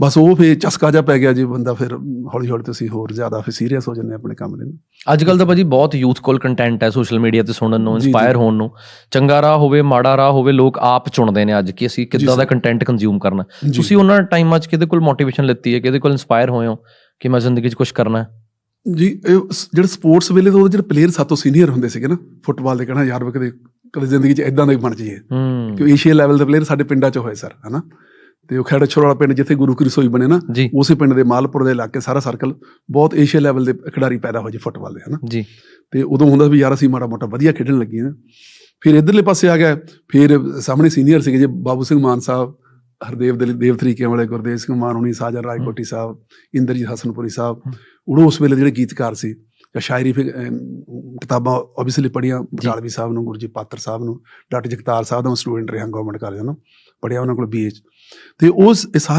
ਬਸ ਉਹ ਫੇ ਚਸਕਾ ਜਾ ਪੈ ਗਿਆ ਜੀ ਬੰਦਾ ਫਿਰ ਹੌਲੀ ਹੌਲੀ ਤੁਸੀਂ ਹੋਰ ਜ਼ਿਆਦਾ ਫਿਰ ਸੀਰੀਅਸ ਹੋ ਜਾਂਦੇ ਆਪਣੇ ਕੰਮ ਲਈ ਅੱਜ ਕੱਲ ਤਾਂ ਭਾਜੀ ਬਹੁਤ ਯੂਥ ਕੋਲ ਕੰਟੈਂਟ ਹੈ ਸੋਸ਼ਲ ਮੀਡੀਆ ਤੇ ਸੁਣਨ ਨੂੰ। ਇਨਸਪਾਇਰ ਹੋਣ ਨੂੰ। ਚੰਗਾ ਰਾਹ ਹੋਵੇ ਮਾੜਾ ਰਾਹ ਹੋਵੇ ਲੋਕ ਆਪ ਚੁਣਦੇ ਨੇ ਅੱਜ ਕਿ ਅਸੀਂ ਕਿੱਦਾਂ ਦਾ। ਕੰਟੈਂਟ ਕੰਜ਼ਿਊਮ ਕਰਨਾ। ਤੁਸੀਂ ਉਹਨਾਂ ਟਾਈਮਾਂ 'ਚ ਕਿਹਦੇ ਕੋਲ ਮੋਟੀਵੇਸ਼ਨ ਲਿੱਤੀ ਹੈ ਕਿਹਦੇ ਕੋਲ ਇਨਸਪਾਇਰ ਹੋਏ ਹੋ ਕਿ ਮੈਂ ਜ਼ਿੰਦਗੀ 'ਚ ਕੁਝ ਕਰਨਾ ਹੈ? ਜੀ ਇਹ ਜਿਹੜੇ ਸਪੋਰਟਸ ਵੇਲੇ ਤੋਂ ਜਿਹੜੇ ਪਲੇਅਰ ਸਾਤੋਂ ਸੀਨੀਅਰ ਹੁੰਦੇ ਸੀਗੇ ਨਾ ਫੁੱਟਬਾਲ ਦੇ ਕਹਿਣਾ ਯਾਰ ਵੀ ਕਦੇ ਕਦੇ ਜ਼ਿੰਦਗੀ 'ਚ ਇਦਾਂ ਦਾ ਹੀ ਬਣ ਜਾਈਏ। ਕਿ ਏਸ਼ੀਆ ਲੈਵਲ ਦੇ ਪਲੇਅਰ ਸਾਡੇ ਪਿੰਡਾਂ 'ਚ ਹੋਏ ਸਰ ਹਨਾ? ਤੇ ਉਹ ਖੇੜਾ ਛੋੜਾ ਪਿੰਡ ਜਿੱਥੇ ਗੁਰੂ ਕੀ ਰਸੋਈ ਬਣੇ ਨਾ ਉਸੇ ਪਿੰਡ ਦੇ ਮਾਲਪੁਰ ਦੇ ਇਲਾਕੇ ਸਾਰਾ ਸਰਕਲ ਬਹੁਤ ਏਸ਼ੀਆ ਲੈਵਲ ਦੇ ਖਿਡਾਰੀ ਪੈਦਾ ਹੋ ਜੇ ਫੁੱਟਬਾਲ ਦੇ ਹਨਾ। ਜੀ। ਤੇ ਉਦੋਂ ਹੁੰਦਾ ਵੀ ਯਾਰ ਅਸੀਂ ਮਾੜਾ ਮੋਟਾ ਵਧੀਆ ਖੇਡਣ ਲੱਗੇ ਨਾ ਫਿਰ ਇਧਰਲੇ ਪਾਸੇ ਆ ਗਿਆ ਫਿਰ ਸਾਹਮਣੇ ਸੀਨੀਅਰ ਸੀਗੇ ਜੀ ਬਾਬੂ ਸਿੰਘ ਮਾਨ ਸਾਹਿਬ ਹਰਦੇਵ ਦੇ ਦੇਵ ਤਰੀਕਿਆਂ ਵਾਲੇ ਗੁਰਦੇਵ ਸਿੰਘ ਮਾਨ ਹੁਣੀ ਸਾਜਨ ਰਾਜਕੋਟੀ ਸਾਹਿਬ ਇੰਦਰਜੀਤ ਹਸਨਪੁਰੀ ਸਾਹਿਬ ਹਮ। ਉਹ ਉਸ ਵੇਲੇ ਜਿਹੜੇ ਗੀਤਕਾਰ ਸੀ ਜਾਂ ਸ਼ਾਇਰੀ ਫਿਰ, ਕਿਤਾਬਾਂ ਆਬਵੀਅਸਲੀ ਪੜ੍ਹੀਆਂ ਬਟਾਲਵੀ ਸਾਹਿਬ ਨੂੰ ਗੁਰਜੀ ਪਾਤਰ ਸਾਹਿਬ ਨੂੰ ਡਾਕਟਰ ਜਗਤਾਰ ਸਾਹਿਬ ਦਾ ਸਟੂਡੈਂਟ ਰਿਹਾ ਗਵਰਨਮੈਂਟ ਕਾਲਜ ਨੂੰ ਪੜ੍ਹਿਆ ਉਹਨਾਂ ਕੋਲ ਬੀਏ ਤੇ ਉਸ ਸਾਰੇ